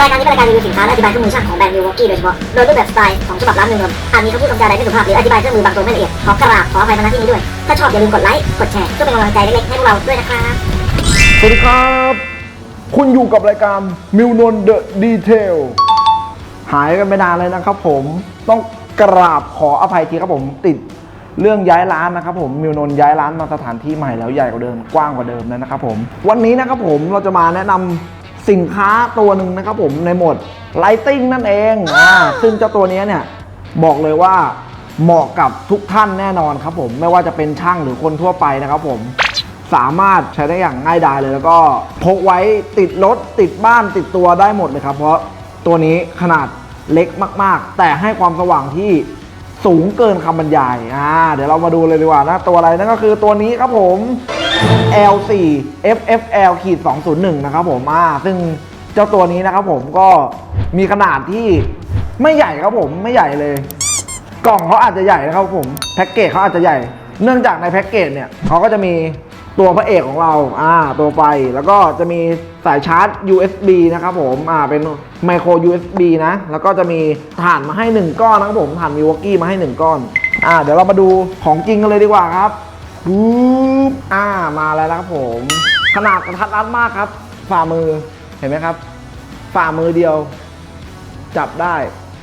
รายการนี้เป็นรายการรีวิวสินค้าและอธิบายเครื่องมือช่างของแบรนด์มิลวอกกี้โดยเฉพาะ โดยรูปแบบสไตล์ของฉบับร้านเมืองนนท์อาจมีคำพูดคำจาใดไม่สุภาพหรืออธิบายเครื่องมือบางตัวไม่ละเอียด ขอกราบขออภัยมาณที่นี้ด้วย ถ้าชอบอย่าลืมกดไลค์ กดแชร์เพื่อเป็นกำลังใจเล็กๆให้พวกเราด้วยนะครับ สวัสดีครับ คุณอยู่กับรายการมิวนนเดอะดีเทลหายกันไปนานเลยนะครับผมต้องกราบขออภัยทีครับผมติดเรื่องย้ายร้านนะครับผมมิวนนย้ายร้านมาสถานที่ใหม่แล้วใหญ่กว่าเดิมกว้างกว่าเดิมแล้วนะครับผมวันนี้นะครับผมเราจะมาแนะนำ สินค้าตัวหนึ่งนะครับผมในหมดไลติงนั่นเองอ่าซึ่งเจ้าตัวนี้เนี่ยบอกเลยว่าเหมาะกับทุกท่านแน่นอนครับผมไม่ว่าจะเป็นช่างหรือคนทั่วไปนะครับผมสามารถใช้ได้อย่างง่ายดายเลย แล้วก็พกไว้ติดรถติดบ้านติดตัวได้หมดเลยครับ เพราะตัวนี้ขนาดเล็กมาก ๆ แต่ให้ความสว่างที่สูงเกินคำบรรยายอ่าเดี๋ยวเรามาดูเลยดีกว่านะตัวอะไรนั่นก็คือตัวนี้ครับผม L4 FFL ขีด201 นะครับผมอ่าซึ่งเจ้าตัวนี้นะครับผมก็มีขนาดที่ไม่ใหญ่ครับผมไม่ใหญ่เลย กล่องเขาอาจจะใหญ่นะครับผมแพ็กเกจเขาอาจจะใหญ่ เนื่องจากในแพ็กเกจเนี่ยเขาก็จะมีตัวพระเอกของเราอ่าตัวไฟแล้วก็จะมีสายชาร์จ USB นะครับผมอ่าเป็นไมโคร USB นะ แล้วก็จะมีถ่านมาให้ 1 ก้อนนะครับผมถ่านมิวอกกี้มาให้ 1 ก้อนอ่าเดี๋ยวเรามาดูของจริงกันเลยดีกว่าครับ ปุ๊บอ่ามาแล้วนะครับผม ขนาดกระทัดรัดมากครับ ฝ่ามือเห็นไหมครับ ฝ่ามือเดียว จับได้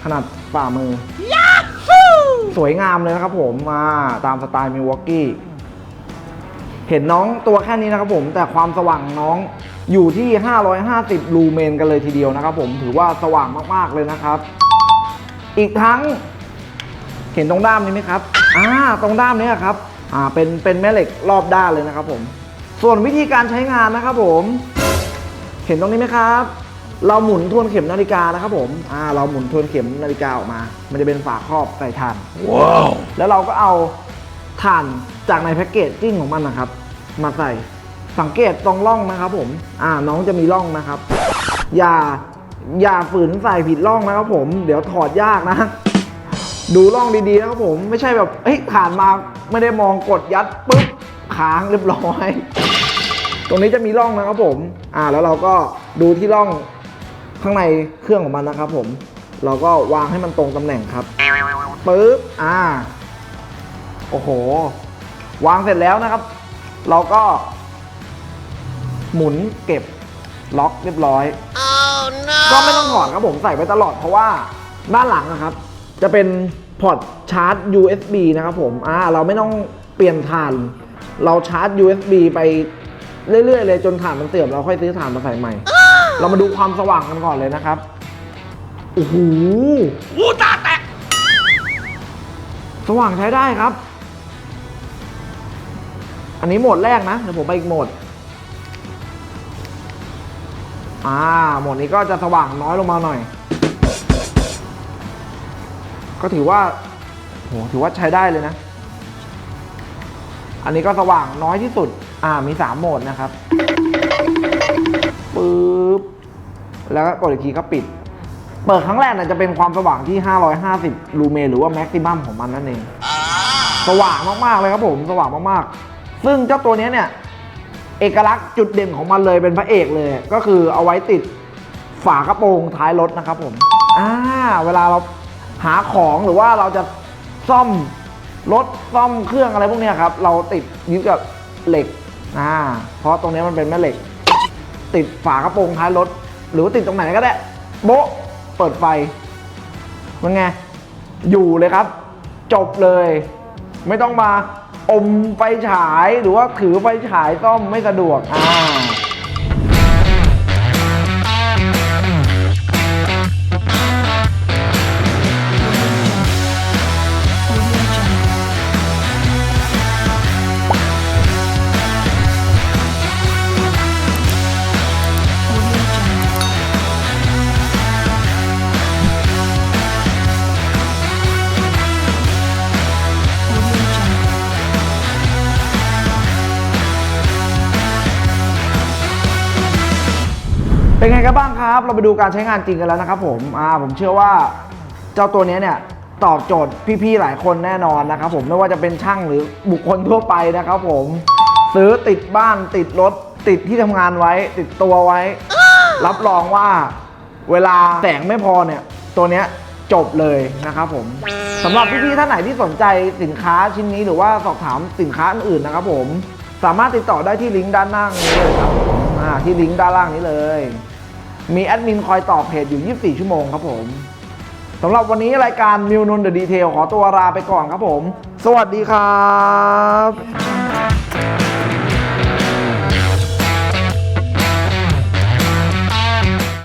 ขนาดฝ่ามือ สวยงามเลยนะครับผมมาตามสไตล์มิวอกกี้เห็นน้องตัวแค่นี้นะครับผมแต่ความสว่างน้องอยู่ที่ 550 ลูเมนกันเลยทีเดียวนะครับผมถือว่าสว่างมากๆเลยนะครับ อีกทั้ง เห็นตรงด้ามนี้ไหมครับอ่าตรงด้ามนี้ครับ อ่าเป็นเป็นแม่เหล็กรอบด้านเลยนะครับผม ส่วนวิธีการใช้งานนะครับผม เห็นตรงนี้ไหมครับ เราหมุนทวนเข็มนาฬิกานะครับผมอ่าเราหมุนทวนเข็มนาฬิกาออกมา มันจะเป็นฝาครอบใส่ถ่านว้าวแล้วเราก็เอาถ่านจากในแพ็กเกจจิ้งของมันนะครับ มาใส่สังเกตตรงร่องนะครับผม อ่าน้องจะมีร่องนะครับ อย่าอย่าฝืนใส่ผิดร่องนะครับผม เดี๋ยวถอดยากนะ ดูร่องดีๆนะครับผมไม่ใช่แบบเฮ้ยถ่านมาไม่ได้มองกดยัดปุ๊บค้างเรียบร้อย ตรงนี้จะมีร่องนะครับผม อ่าแล้วเราก็ดูที่ร่องข้างในเครื่องของมันนะครับผม เราก็วางให้มันตรงตำแหน่งครับปึ๊บอ่าโอ้โห วางเสร็จแล้วนะครับ เราก็ หมุนเก็บล็อกเรียบร้อยก็ไม่ต้องถอดครับผมใส่ไว้ตลอดเพราะว่าด้านหลังนะครับ จะเป็นพอร์ตชาร์จ USB นะครับผมอ่าเราไม่ต้องเปลี่ยนถ่าน เราชาร์จ USB ไปเรื่อยๆ เลยจนถ่านมันเสื่อมเราค่อยซื้อถ่านมาใส่ใหม่ เรามาดูความสว่างกันก่อนเลยนะครับโอ้โหอู้ตาแตกสว่างใช้ได้ครับ อันนี้โหมดแรกนะเดี๋ยวผมไปอีกโหมดอ่าโหมดนี้ก็จะสว่างน้อยลงมาหน่อย ก็ถือว่าโหถือว่าใช้ได้เลยนะ อันนี้ก็สว่างน้อยที่สุด อ่า มีสามโหมดนะครับปึ๊บ แล้วก็กดอีกทีก็ปิด เปิดครั้งแรกเนี่ยจะเป็นความสว่างที่ 550 ลูเมนหรือว่าแม็กซิมัมของมันนั่นเอง สว่างมากๆเลยครับผม สว่างมากๆ ซึ่งเจ้าตัวนี้เนี่ย เอกลักษณ์จุดเด่นของมันเลยเป็นพระเอกเลย ก็คือเอาไว้ติดฝากระโปรงท้ายรถนะครับผม อ่า เวลาเรา หาของหรือว่าเราจะซ่อมรถซ่อมเครื่องอะไรพวกนี้ครับ เราติดยึดกับเหล็กอ่าเพราะตรงนี้มันเป็นแม่เหล็ก ติดฝากระโปรงท้ายรถ หรือว่าติดตรงไหนก็ได้ โบ๊ะเปิดไฟมันไง อยู่เลยครับ จบเลย ไม่ต้องมาอมไฟฉายหรือว่าถือไฟฉายซ่อมไม่สะดวกอ่า เป็นไงกันบ้างครับ เราไปดูการใช้งานจริงกันแล้วนะครับผมอ่าผมเชื่อว่าเจ้าตัวนี้เนี่ยตอบโจทย์พี่ๆหลายคนแน่นอนนะครับผมไม่ว่าจะเป็นช่างหรือบุคคลทั่วไปนะครับผมซื้อติดบ้านติดรถ ติดที่ทำงานไว้ ติดตัวไว้ รับรองว่าเวลาแสงไม่พอเนี่ย ตัวเนี้ยจบเลยนะครับผมสำหรับพี่ๆท่านไหนที่สนใจสินค้าชิ้นนี้หรือว่าสอบถามสินค้าอื่นๆนะครับผมสามารถติดต่อได้ที่ลิงก์ด้านล่างนี้เลยครับที่ลิงก์ด้านล่างนี้เลย มีแอดมินคอยตอบเพจอยู่ 24 ชั่วโมงครับผมสำหรับวันนี้รายการมิวนนเดอะดีเทลขอตัวลาไปก่อนครับผม สวัสดีครับ